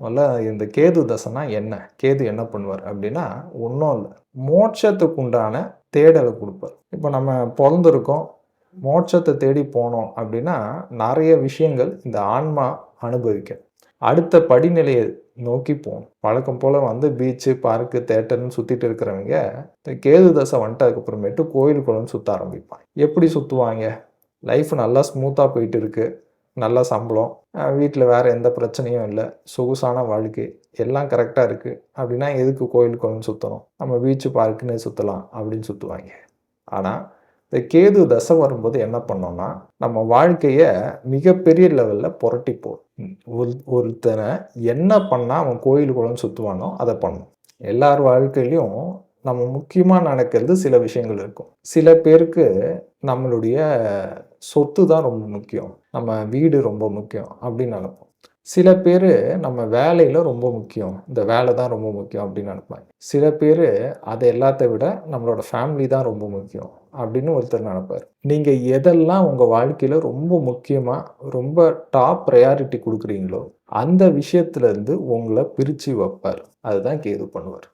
முதல்ல இந்த கேது தசைனா என்ன? கேது என்ன பண்ணுவார் அப்படின்னா ஒன்றும் இல்லை. மோட்சத்துக்கு உண்டான தேடலை கொடுப்பார். இப்போ நம்ம பிறந்திருக்கோம் மோட்சத்தை தேடி போனோம் அப்படின்னா நிறைய விஷயங்கள் இந்த ஆன்மா அனுபவிக்கும். அடுத்த படிநிலையை நோக்கி போகணும். வழக்கம் போல் வந்து பீச்சு பார்க்கு தேட்டர்னு சுற்றிட்டு இருக்கிறவங்க இந்த கேது தசை வந்துட்டு அதுக்கப்புறமேட்டு கோயில் குளம்னு சுற்ற ஆரம்பிப்பாங்க. எப்படி சுற்றுவாங்க லைஃப் நல்லா ஸ்மூத்தாக போயிட்டு இருக்குது நல்ல சம்பளம் வீட்டில் வேறு எந்த பிரச்சனையும் இல்லை. சொகுசான வாழ்க்கை. எல்லாம் கரெக்டாக இருக்குது அப்படின்னா எதுக்கு கோயில் குளம் சுற்றணும் நம்ம பீச்சு பார்க்குன்னு சுற்றலாம் அப்படின்னு சுற்றுவாங்க ஆனால் இந்த கேது தசை வரும்போது என்ன பண்ணோம்னா நம்ம வாழ்க்கையை மிகப்பெரிய லெவலில் புரட்டி ஒரு ஒருத்தனை என்ன பண்ணால் அவன் கோயில் குளம் சுற்றுவானோ அதை பண்ணும். எல்லார் வாழ்க்கையிலையும் நம்ம முக்கியமாக நடக்கிறது சில விஷயங்கள் இருக்கும். சில பேருக்கு நம்மளுடைய சொத்து தான் ரொம்ப முக்கியம். நம்ம வீடு ரொம்ப முக்கியம் அப்படின்னு நினைப்போம். சில பேர் நம்ம வேலையில் ரொம்ப முக்கியம். இந்த வேலை தான் ரொம்ப முக்கியம் அப்படின்னு நினைப்பாங்க. சில பேர் அதை எல்லாத்த விட நம்மளோட ஃபேமிலி தான் ரொம்ப முக்கியம் அப்படின்னு ஒருத்தர் நினைப்பார். நீங்கள் எதெல்லாம் உங்கள் வாழ்க்கையில் ரொம்ப முக்கியமாக ரொம்ப டாப் ப்ரையாரிட்டி கொடுக்குறீங்களோ அந்த விஷயத்துலேருந்து உங்களை பிரித்து வைப்பார். அதுதான் கேது பண்ணுவார்.